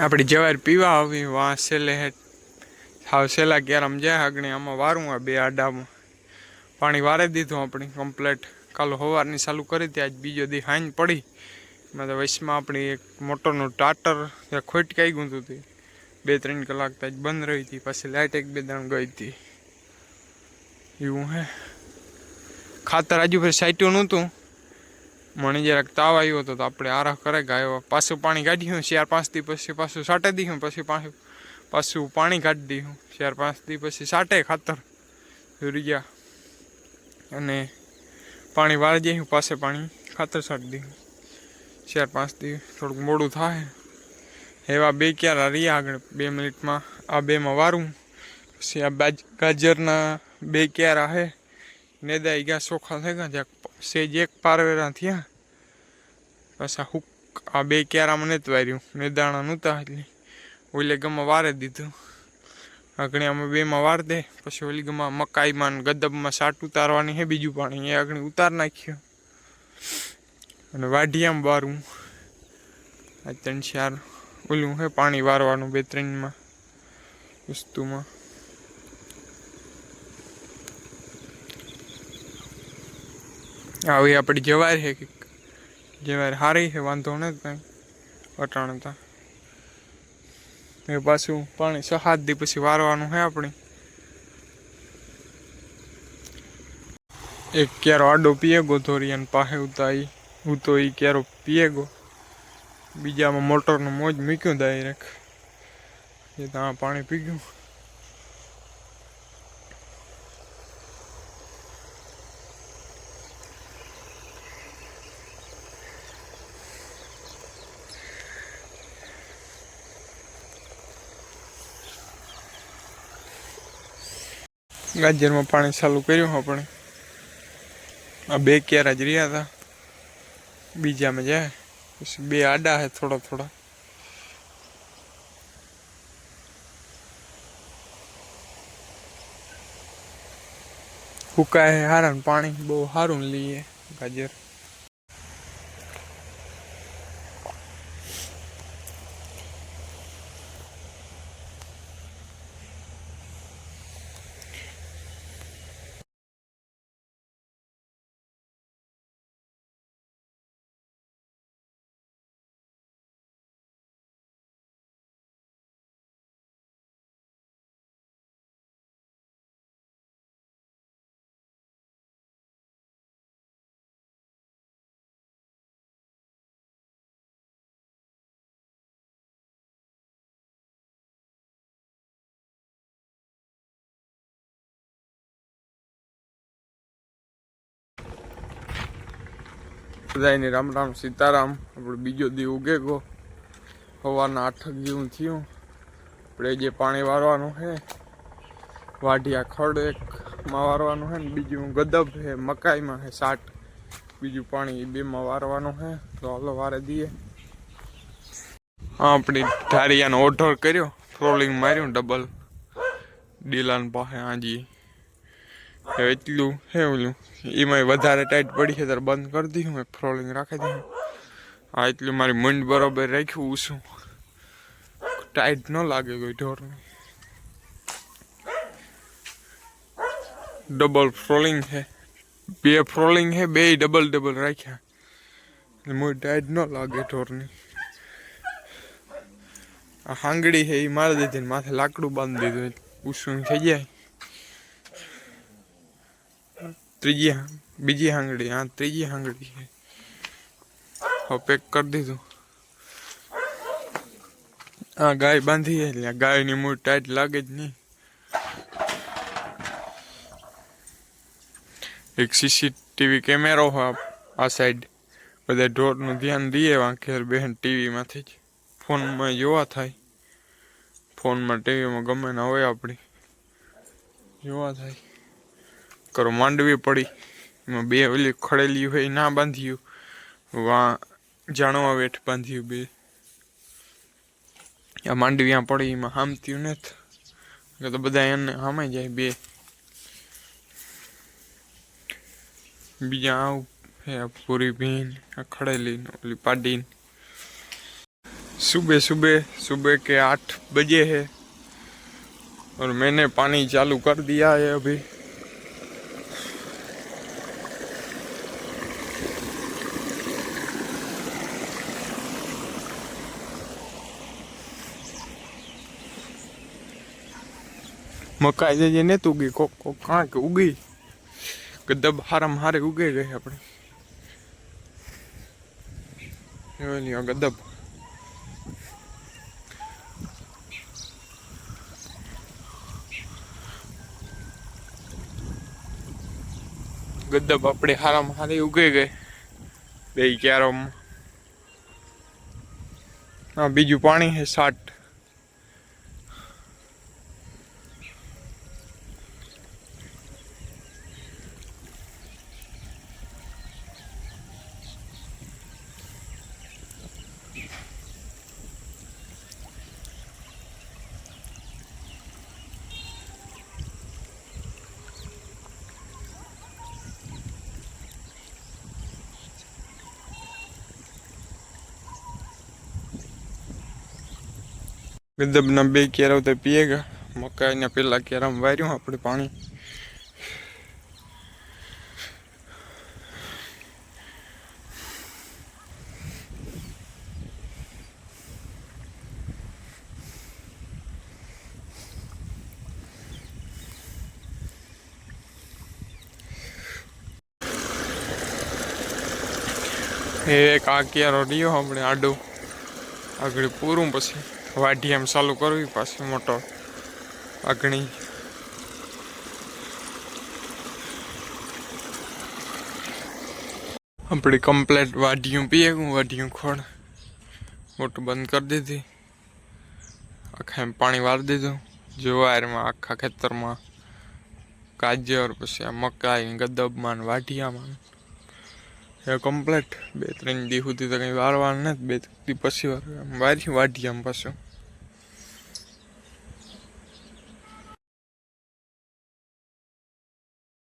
આપણી જવાર પીવા આવી, વાં સેલે હેઠ સાવ સેલા ક્યારે જાય આગળ આમાં વારું આ બે આડામાં. પાણી વારે દીધું આપણી કમ્પ્લેટ કાલ સવારની ચાલુ કરી હતી, આજ બીજો દી હાઈન પડી. મેં તો વૈશમાં આપણી એક મોટરનું ટાટર ત્યાં ખોટકાઈ ગયું હતું બે ત્રણ કલાક તો આજ બંધ રહી હતી, પછી લાઇટ એક બે દાણ ગઈ હતી. એવું હે. ખાતર આજુ ફરી સાઈટ્યું નહોતું. મને જરાક તાવ આવ્યો હતો તો આપણે આરા કરે ગાયો. પાછું પાણી કાઢ્યું ચાર પાંચ દી પછી પાછું સાટે દીધું પછી પાછું પાછું પાણી કાઢી દીધું ચાર પાંચ દી પછી સાટે ખાતર. યુરિયા અને પાણી વાળી જઈશું પાસે પાણી, ખાતર સાટી દીધું ચાર પાંચ દી થોડુંક મોડું થાય. એવા બે ક્યારા રહ્યા આગળ બે મિનિટમાં. આ બેમાં વારું. પછી આ બાજ ગાજરના બે ક્યારા હે. નેદાઈ ગયા ચોખા થઈ ગયા જ્યાં સેજ એક પારવેરા થયા. પાછા હુક, આ બે ક્યારામાં નથી વાર્યું. મેદાણા નહોતા એટલે. ઓલે ગમા વારે દીધું. આગળ અમે બેમાં વાર દે. પછી ઓલી ગમા મકાઈમાં ગદબમાં સાટ ઉતારવાની હે બીજું પાણી. એ અગણી ઉતાર નાખ્યું. અને વાઢિયામાં વારું આ ત્રણ ચાર ઓલું હે પાણી વારવાનું બે ત્રણમાં વસ્તુમાં. આવી આપણી જવાર છે કે જવાર સારી છે, વાંધો નથી કાંઈ અટાણતા એ પાછું પાણી સાત દી પછી વારવાનું છે આપણે. એક ક્યારો આડો પીએ ગો અને પાસે ઉતાઈ હું તો એ ક્યારો પીએ ગો બીજામાં મોટરનું મોજ મૂક્યું ડાયરેક્ટ એ ત્યાં પાણી પી ગયું. ગાજરમાં પાણી ચાલુ કર્યું આપણે આ બે ક્યારા જ રહ્યા હતા. બીજામાં જાય પછી બે આડા હે થોડા થોડા. હુકાય હે હારા ને પાણી, બહુ સારું લઈએ ગાજર. બધાને રામ રામ, સીતારામ. આપણે બીજો દી ઉગે ગો સવારના આઠક જેવું થયું. આપણે જે પાણી વારવાનું છે વાઢિયા ખડ એકમાં વારવાનું છે ને બીજું ગદબ છે મકાઈમાં છે સાટ બીજું પાણી બેમાં વારવાનું છે તો હાલો વારે દઈએ હા, આપણી ધારિયાનો ઓર્ડર કર્યો. ફ્રોલિંગ માર્યું ડબલ ડીલાન પાસે હાજી એટલું, હે ઓલું એમાં વધારે ટાઈટ પડી છે, ત્યારે બંધ કરી દીધું મેં ફ્રોલિંગ રાખી દીધું આ એટલું મારી મંડ બરોબર રાખ્યું ઉસું ટાઈટ ન લાગે કોઈ ઢોરને. ડબલ ફ્રોલિંગ છે. બે ફ્રોલિંગ છે, બે ડબલ ડબલ રાખ્યા. મોય ટાઈટ ન લાગે ઢોરની. આ હાંગડી છે, એ મારી દીધી માથે લાકડું બાંધી દીધું ઉસું થઈ જાય. ત્રીજી બીજી હાંગડી, હા, ત્રીજી હાંગડી છે. હવે પેક કરી દીધું. હા ગાય બાંધી એટલે ગાયની મૂળ ટાઈટ લાગે જ નહીં. એક સીસીટીવી કેમેરો હોય આ સાઈડ બધા ઢોરનું ધ્યાન દઈએ વાંખેર બહેન ટીવીમાંથી જ ફોનમાં જોવા થાય. ફોનમાં ટીવીમાં ગમે ના હોય આપણી જોવા થાય. કરો માંડવી પડી એમાં બે ઓલી ખડેલી હોય ના બાંધ્યું વા જાણવા વેઠ બાંધ્યું બે આ માંડવી પડી એમાં હામત્યું નથી તો બધા એને હામે જાય બે બીજા આવું હે પૂરી ભીન આ ખડેલી ઓલી પાડીને सुबह सुबह सुबह के आठ बजे है और मैंने पानी चालू कर दिया है अभी મકાઈ જઈએ ને ઉગી કોક કોક કાંક ઉગી. ગદબ હારમ હારે ઉગે ગઈ આપણે. ગદબ ગદબ આપણે હારામ હારે ઉગે ગઈ. બે ક્યારો હા, બીજું પાણી છે સાટ ગદબના બે કેરાવ તો પીએગા મકાઈના પેલા કેરામાં વાર્યું આપણે પાણી. એક આ કેરો રહ્યો આપણે આડું. આગળ પૂરું પછી. વાઢી એમ ચાલુ કરવી પાછી મોટો અગ્નિ. આપણી કમ્પ્લેટ વાઢિયું પીએ વાઢિયું ખોળ. મોટું બંધ કરી દીધી. આખા એમ પાણી વાળી દીધું. જુવારમાં, આખા ખેતરમાં કાજર, પછી આ મકાઈ, ગદબમાં વાઢિયામાં. એ કમ્પ્લેટ બે ત્રણ દી સુધી તો કંઈ વારવાનું નથી. બે દી પછી વાર વારી વાઢિયામાં પાછું.